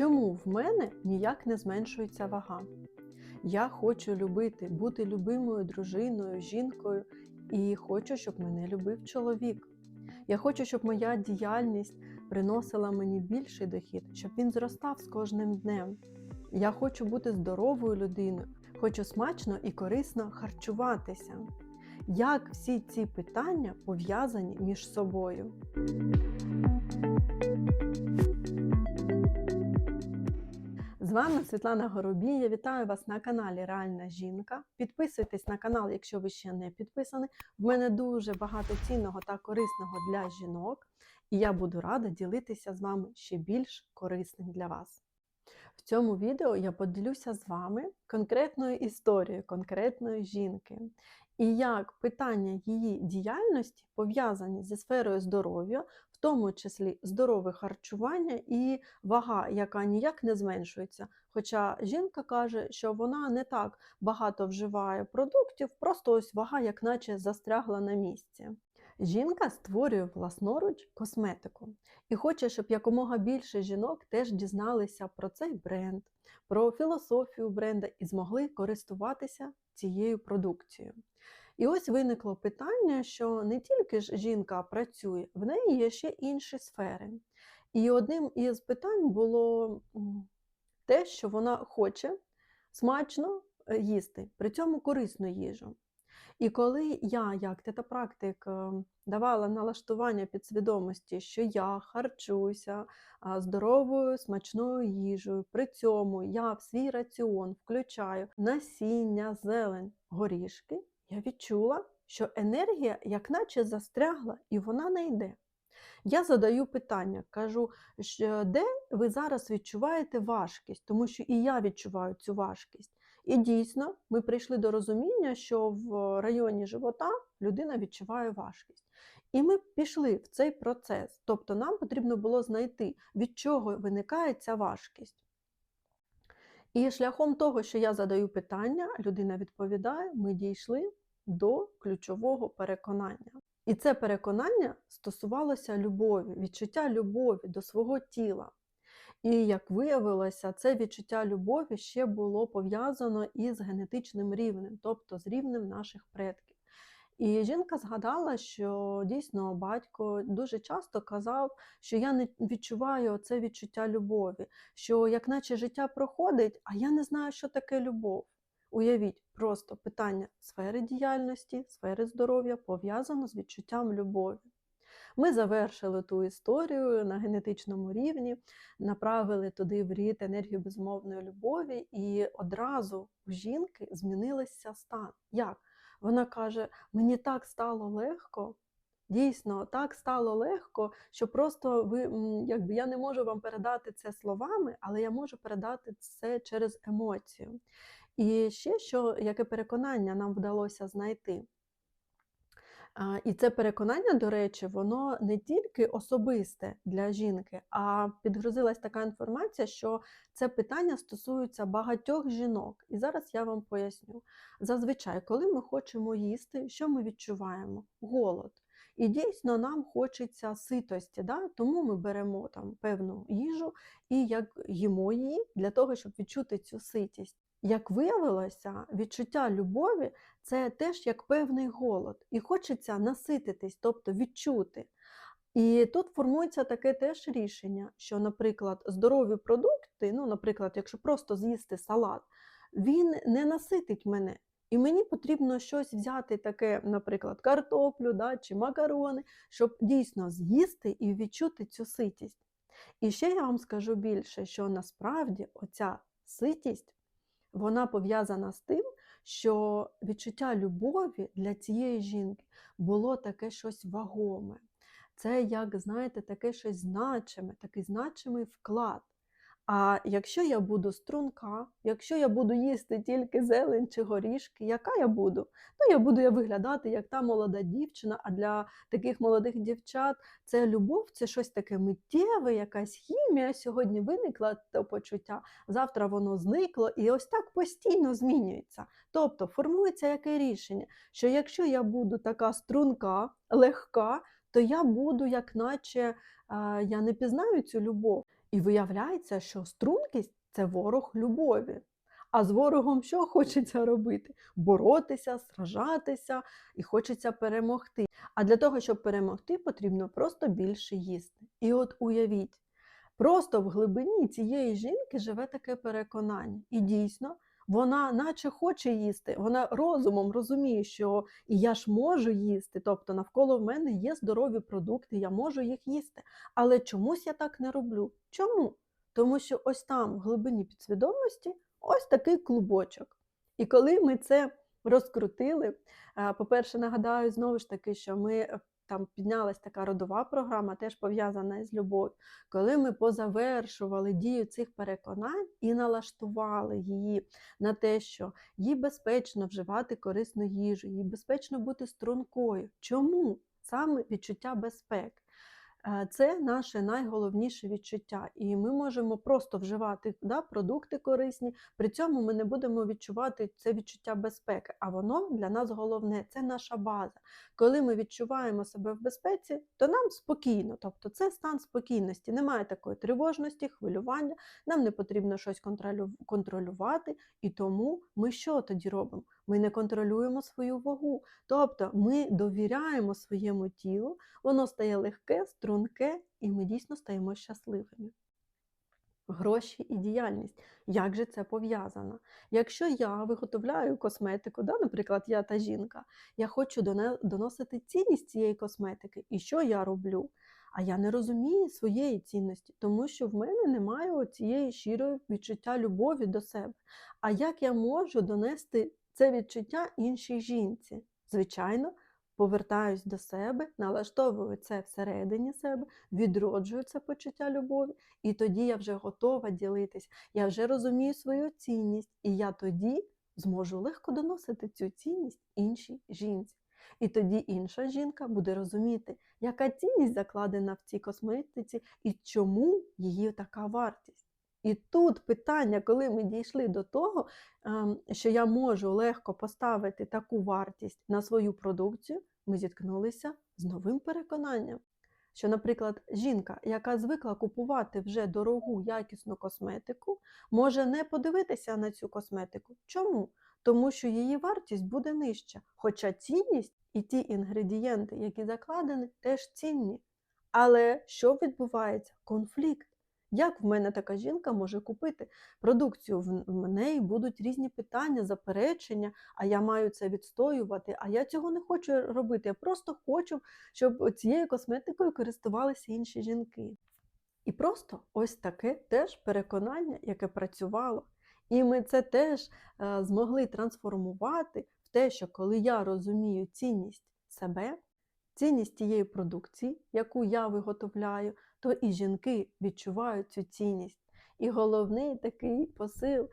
Чому в мене ніяк не зменшується вага? Я хочу любити, бути любимою дружиною, жінкою, і хочу, щоб мене любив чоловік. Я хочу, щоб моя діяльність приносила мені більший дохід, щоб він зростав з кожним днем. Я хочу бути здоровою людиною, хочу смачно і корисно харчуватися. Як всі ці питання пов'язані між собою? З вами Світлана Горобій. Я вітаю вас на каналі Реальна жінка. Підписуйтесь на канал, якщо ви ще не підписані. В мене дуже багато цінного та корисного для жінок, і я буду рада ділитися з вами ще більш корисним для вас. В цьому відео я поділюся з вами конкретною історією конкретної жінки і як питання її діяльності пов'язані зі сферою здоров'я, тому числі здорове харчування і вага, яка ніяк не зменшується. Хоча жінка каже, що вона не так багато вживає продуктів, просто ось вага, як наче застрягла на місці. Жінка створює власноруч косметику і хоче, щоб якомога більше жінок теж дізналися про цей бренд, про філософію бренда і змогли користуватися цією продукцією. І ось виникло питання, що не тільки ж жінка працює, в неї є ще інші сфери. І одним із питань було те, що вона хоче смачно е, їсти, при цьому корисну їжу. І коли я, як тетапрактик, давала налаштування підсвідомості, що я харчуся здоровою смачною їжею, при цьому я в свій раціон включаю насіння, зелень, горішки, я відчула, що енергія як наче застрягла і вона не йде. Я задаю питання, кажу, де ви зараз відчуваєте важкість, тому що і я відчуваю цю важкість. І дійсно, ми прийшли до розуміння, що в районі живота людина відчуває важкість. І ми пішли в цей процес. Тобто нам потрібно було знайти, від чого виникає ця важкість. І шляхом того, що я задаю питання, людина відповідає, ми дійшли до ключового переконання. І це переконання стосувалося любові, відчуття любові до свого тіла. І як виявилося, це відчуття любові ще було пов'язано із генетичним рівнем, тобто з рівнем наших предків. І жінка згадала, що дійсно батько дуже часто казав, що я не відчуваю це відчуття любові, що як наче життя проходить, а я не знаю, що таке любов. Уявіть, просто питання сфери діяльності, сфери здоров'я пов'язано з відчуттям любові. Ми завершили ту історію на генетичному рівні, направили туди в рід енергію безмовної любові, і одразу у жінки змінився стан. Як? Вона каже: мені так стало легко. Дійсно, так стало легко, що просто ви, якби я не можу вам передати це словами, але я можу передати це через емоцію. І ще що, яке переконання нам вдалося знайти. І це переконання, до речі, воно не тільки особисте для жінки, а підгрузилась така інформація, що це питання стосується багатьох жінок. І зараз я вам поясню. Зазвичай, коли ми хочемо їсти, що ми відчуваємо? Голод. І дійсно нам хочеться ситості, да? тому ми беремо там певну їжу і як їмо її для того, щоб відчути цю ситість. Як виявилося, відчуття любові це теж як певний голод, і хочеться насититись, тобто відчути. І тут формується таке теж рішення, що, наприклад, здорові продукти, ну, наприклад, якщо просто з'їсти салат, він не наситить мене. І мені потрібно щось взяти, таке, наприклад, картоплю да, чи макарони, щоб дійсно з'їсти і відчути цю ситість. І ще я вам скажу більше, що насправді оця ситість вона пов'язана з тим, що відчуття любові для цієї жінки було таке щось вагоме. Це, як знаєте, таке щось значиме, такий значимий вклад. А якщо я буду струнка, якщо я буду їсти тільки зелень чи горішки, яка я буду? Ну, я буду я виглядати як та молода дівчина, а для таких молодих дівчат це любов, це щось таке миттєве, якась хімія. Сьогодні виникла то почуття, завтра воно зникло, і ось так постійно змінюється. Тобто формується яке рішення, що якщо я буду така струнка, легка, то я буду, як наче я не пізнаю цю любов. І виявляється, що стрункість це ворог любові. А з ворогом що хочеться робити? Боротися, сражатися і хочеться перемогти. А для того, щоб перемогти, потрібно просто більше їсти. І от уявіть, просто в глибині цієї жінки живе таке переконання. І дійсно, вона наче хоче їсти, вона розумом розуміє, що і я ж можу їсти, тобто навколо в мене є здорові продукти, я можу їх їсти. Але чомусь я так не роблю. Чому? Тому що ось там, в глибині підсвідомості, ось такий клубочок. І коли ми це розкрутили, е, по-перше, нагадаю знову ж таки, що ми там піднялась така родова програма, теж пов'язана з любов'ю, коли ми позавершували дію цих переконань і налаштували її на те, що їй безпечно вживати корисну їжу, їй безпечно бути стрункою. Чому? Саме відчуття безпеки. Е, Це наше найголовніше відчуття, і ми можемо просто вживати да, продукти корисні, при цьому ми не будемо відчувати це відчуття безпеки. А воно для нас головне це наша база. Коли ми відчуваємо себе в безпеці, то нам спокійно, тобто це стан спокійності, немає такої тривожності, хвилювання, нам не потрібно щось контролювати, і тому ми що тоді робимо? Ми не контролюємо свою вагу. Тобто ми довіряємо своєму тілу, воно стає легке, струнке, і ми дійсно стаємо щасливими. Гроші і діяльність. Як же це пов'язано? Якщо я виготовляю косметику, да, наприклад, я та жінка, я хочу доносити цінність цієї косметики, і що я роблю? А я не розумію своєї цінності, тому що в мене немає цієї щирої відчуття любові до себе. А як я можу донести це відчуття іншій жінці? Звичайно, повертаюсь до себе, налаштовую це всередині себе, відроджую це почуття любові, і тоді я вже готова ділитись, я вже розумію свою цінність, і я тоді зможу легко доносити цю цінність іншій жінці. І тоді інша жінка буде розуміти, яка цінність закладена в цій косметиці і чому її така вартість. І тут питання, коли ми дійшли до того, ем, що я можу легко поставити таку вартість на свою продукцію, ми зіткнулися з новим переконанням. Що, наприклад, жінка, яка звикла купувати вже дорогу якісну косметику, може не подивитися на цю косметику. Чому? Тому що її вартість буде нижча, хоча цінність і ті інгредієнти, які закладені, теж цінні. Але що відбувається? Конфлікт. Як в мене така жінка може купити продукцію? В неї будуть різні питання, заперечення, а я маю це відстоювати. А я цього не хочу робити. Я просто хочу, щоб цією косметикою користувалися інші жінки. І просто ось таке теж переконання, яке працювало. І ми це теж е, змогли трансформувати в те, що коли я розумію цінність себе, цінність тієї продукції, яку я виготовляю, то і жінки відчувають цю цінність. І головний такий посил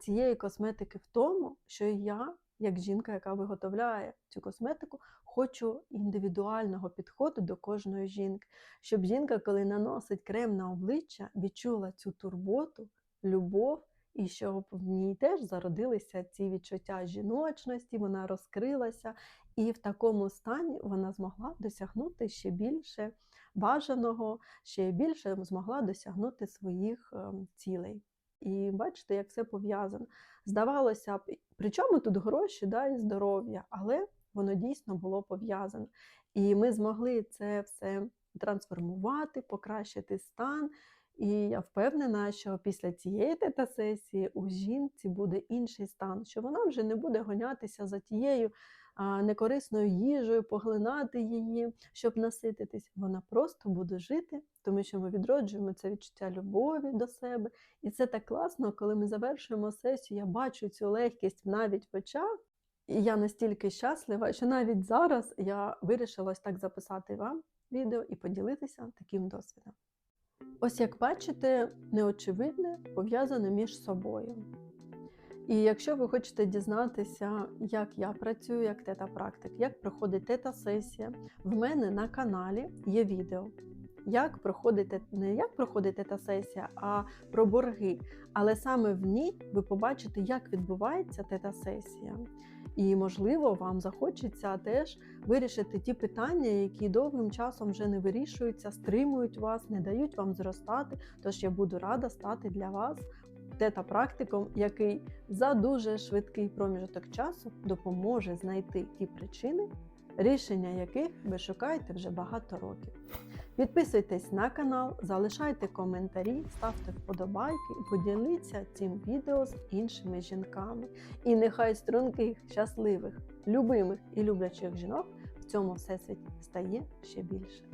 цієї косметики в тому, що я, як жінка, яка виготовляє цю косметику, хочу індивідуального підходу до кожної жінки, щоб жінка, коли наносить крем на обличчя, відчула цю турботу, любов. І щоб в ній теж зародилися ці відчуття жіночності, вона розкрилася, і в такому стані вона змогла досягнути ще більше бажаного, ще більше змогла досягнути своїх ем, цілей. І бачите, як все пов'язано. Здавалося б, при чому тут гроші да, і здоров'я, але воно дійсно було пов'язане. І ми змогли це все трансформувати, покращити стан. І я впевнена, що після цієї тета-сесії у жінці буде інший стан, що вона вже не буде гонятися за тією некорисною їжею, поглинати її, щоб насититись. Вона просто буде жити, тому що ми відроджуємо це відчуття любові до себе. І це так класно, коли ми завершуємо сесію. Я бачу цю легкість навіть в очах. І я настільки щаслива, що навіть зараз я вирішила так записати вам відео і поділитися таким досвідом. Ось як бачите, неочевидне пов'язане між собою. І якщо ви хочете дізнатися, як я працюю як тета-практик, як проходить тета-сесія, в мене на каналі є відео. як проходить, не як проходить та сесія, а про борги. Але саме в ній ви побачите, як відбувається тета сесія. І, можливо, вам захочеться теж вирішити ті питання, які довгим часом вже не вирішуються, стримують вас, не дають вам зростати. Тож я буду рада стати для вас тета-практиком, який за дуже швидкий проміжок часу допоможе знайти ті причини, рішення яких ви шукаєте вже багато років. Підписуйтесь на канал, залишайте коментарі, ставте вподобайки і поділіться цим відео з іншими жінками. І нехай струнких, щасливих, любимих і люблячих жінок в цьому всесвіті стає ще більше.